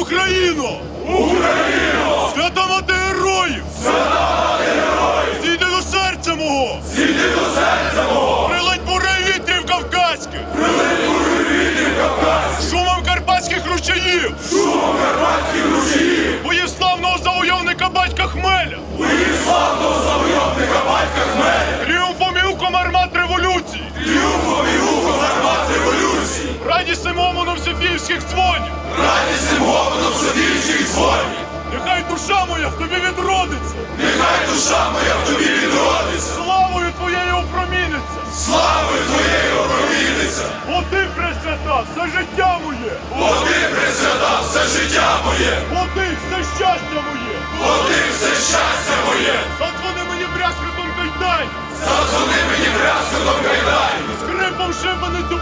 Україно! Україно! Свята мати героїв! Свята мати героїв! Зійди до серця мого! Зійди до серця мого! Прилать бури вітрів кавказьких! Прилать бури вітрів кавказьких! Шумом карпатських ручаїв! Шумом карпатських ручаїв! Боїв славного завойовника батька Хмеля! Боїв Радісним омоном Софіївських дзвонів! Радісним гомоном Софійських дзвонів. Нехай душа моя в тобі відродиться, Нехай душа моя в тобі відродиться. славою твоєю опроміниться, Славою твоєю опроміниться. бо ти пресвята, все життя моє, Бо ти присвята все життя моє. бо ти все щастя моє, Бо ти все щастя моє. задзвони мені брязкотом кайдань, Задзвони мені брязкотом кайдані. скрипом шибаницю понурі